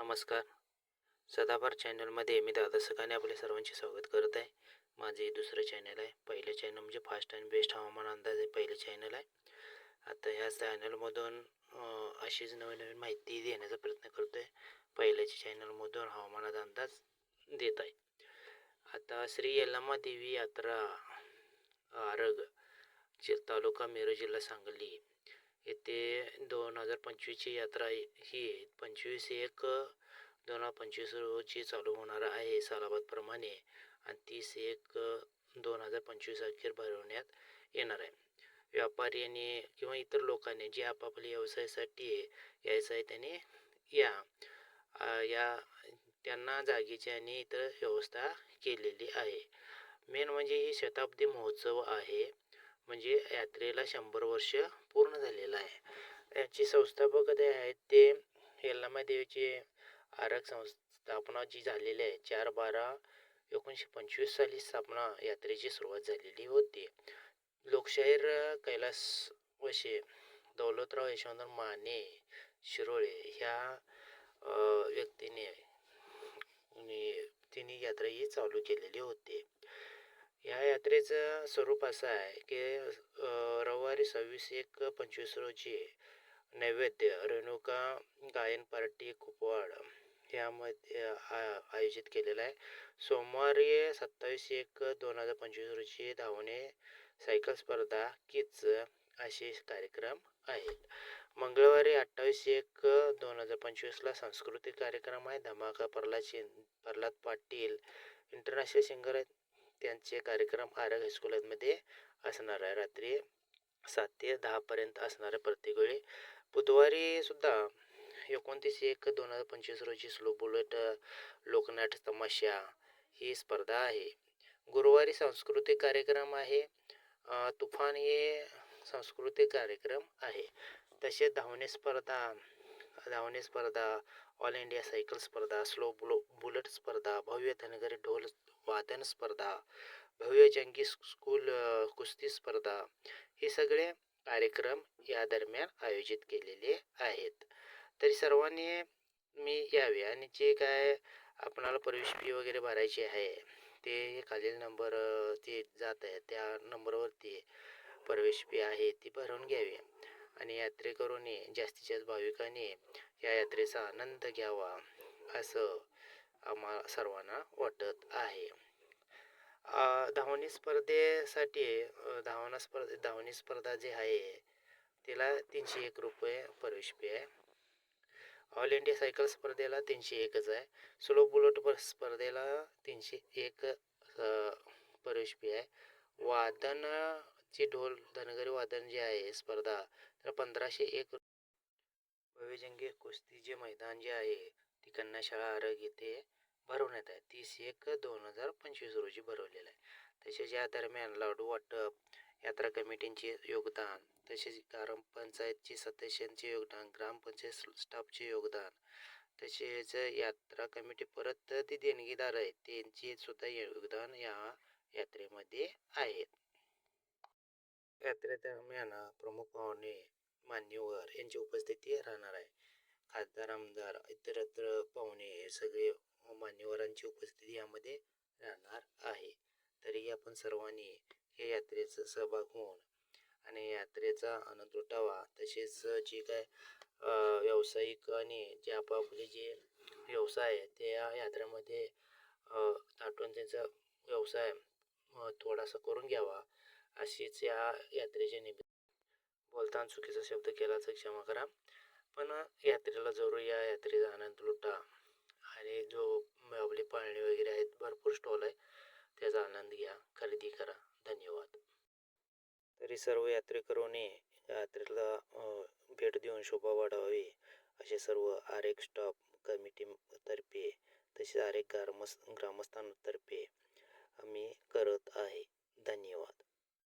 नमस्कार. सदाभार चॅनलमध्ये मी दादा सकाने आपले सर्वांचे स्वागत करत आहे. माझे दुसरं चॅनल आहे. पहिलं चॅनल म्हणजे फास्ट अँड बेस्ट हवामान अंदाज हे पहिलं चॅनल आहे. आता ह्या चॅनलमधून अशीच नवीन नवीन माहिती देण्याचा प्रयत्न करतो आहे पहिल्याच्या चॅनलमधून हवामानाचा अंदाज देत आहे. आता श्री यल्लामा देवी यात्रा आरग तालुका मिरज जिल्हा सांगली येथे दोन हजार पंचवीसची यात्रा ही पंचवीस एक दोन हजार पंचवीस रोजी चालू होणार आहे सालाबादप्रमाणे आणि तीस एक दोन हजार पंचवीस अखेर भरवण्यात येणार आहे. व्यापारी आणि किंवा इतर लोकांनी जे आपापल्या व्यवसायासाठी यायचं आहे त्याने या या त्यांना जागेची आणि इतर व्यवस्था केलेली आहे. मेन म्हणजे ही शताब्दी महोत्सव आहे. म्हणजे यात्रेला शंभर वर्ष पूर्ण झालेलं आहे. याची संस्थापक जे आहेत ते यल्लामा देवीचे आरग संस्थापना जी झालेली आहे चार बारा एकोणीसशे पंचवीस साली स्थापना यात्रेची सुरुवात झालेली होती. लोकशाहीर कैलास वशे दौलतराव यशवंत माने शिरोळे ह्या व्यक्तीने तिने यात्रा ही चालू केलेली होती. ह्या यात्रेचं स्वरूप असं आहे की रविवारी सव्वीस एक पंचवीस रोजी नैवेद्य रेणुका गायन पार्टी कुपवाड यामध्ये आयोजित केलेलं आहे. सोमवारी सत्तावीस एक दोन हजार पंचवीस रोजी धावणे सायकल स्पर्धा किच असे कार्यक्रम आहेत. मंगळवारी अठ्ठावीस एक दोन हजार पंचवीसला सांस्कृतिक कार्यक्रम आहे. धमाका प्रल्हाद शिं प्रल्हाद पाटील इंटरनॅशनल सिंगर आहेत. त्यांचे कार्यक्रम आरग हायस्कूलमध्ये असणार आहे. रात्री सात ते दहापर्यंत असणार आहे प्रत्येक वेळी. बुधवारी सुद्धा एकोणतीस एक दोन हजार पंचवीस रोजी स्लो बुलेट लोकनाट्य तमाशा ही स्पर्धा आहे. गुरुवारी सांस्कृतिक कार्यक्रम आहे. तुफान हे सांस्कृतिक कार्यक्रम आहे. तसेच धावणे स्पर्धा धावणे स्पर्धा ऑल इंडिया सायकल स्पर्धा स्लो बुलो बुलेट स्पर्धा भव्य धनगरी ढोल वादन स्पर्धा भव्य जंगी स्कूल कुस्ती स्पर्धा हे सगळे कार्यक्रम या दरम्यान आयोजित केलेले आहेत. तरी सर्वांनी मी यावे आणि जे काय आपणाला प्रवेश फी वगैरे भरायची आहे ते खालील नंबर ते जात आहे. त्या नंबरवरती प्रवेश फी आहे ती भरून घ्यावी आणि यात्रेकरूंनी जास्तीत जास्त भाविकांनी या यात्रेचा आनंद घ्यावा असं आम्हा सर्वांना वाटत आहे. धावणे स्पर्धेसाठी धावना स्पर्धे धावणे स्पर्धा जी आहे तिला तीनशे एक रुपये प्रवेश फी आहे. ऑल इंडिया सायकल स्पर्धेला तीनशे एकच आहे. स्लो बुलेट पर स्पर्धेला तीनशे एक प्रवेश फी आहे. वादनाची ढोल धनगरी वादन जे आहे स्पर्धा तर पंधराशे एक भव्यजंगी कुस्तीचे मैदान जे आहे ती कन्याशाळा आरग येथे भरवण्यात आहे तीस एक दोन हजार पंचवीस रोजी भरवलेलं आहे. तसेच या दरम्यान लाडू वाटप यात्रा कमिटींचे योगदान तसेच ग्रामपंचायतची सदस्यांचे योगदान ग्रामपंचायत स्टाफचे योगदान तसेच यात्रा कमिटी परत ती देणगीदार आहेत त्यांचे सुद्धा योगदान या यात्रेमध्ये आहेत. यात्रेदरम्यान प्रमुख पाहुणे मान्यवर यांची उपस्थिती राहणार आहे. खासदार आमदार इतरत्र पाहुणे हे सगळे मान्यवरांची उपस्थिती यामध्ये राहणार आहे. तरी आपण सर्वांनी हे यात्रेचं सहभाग होऊन आणि यात्रेचा आनंद लुटावा. तसेच जे काय व्यावसायिक आणि जे आपापले जे व्यवसाय आहे ते या यात्रेमध्ये ताटून त्यांचा व्यवसाय थोडासा करून घ्यावा. अशीच या यात्रेचे निमित्त बोलताना चुकीचा शब्द केला तर क्षमा करा. पण यात्रेला जरूर या यात्रेचा आनंद लुटा. आणि जो आपले पाळणे वगैरे आहेत. भरपूर स्टॉल आहे. त्याचा आनंद घ्या. खरेदी करा. धन्यवाद. तरी सर्व यात्रेकरूंनी यात्रेला भेट देऊन शोभा वाढवावी असे सर्व आरेक स्टॉप कमिटीतर्फे तसेच आरेक ग्रामस्थ ग्रामस्थांतर्फे आम्ही करत आहे. धन्यवाद.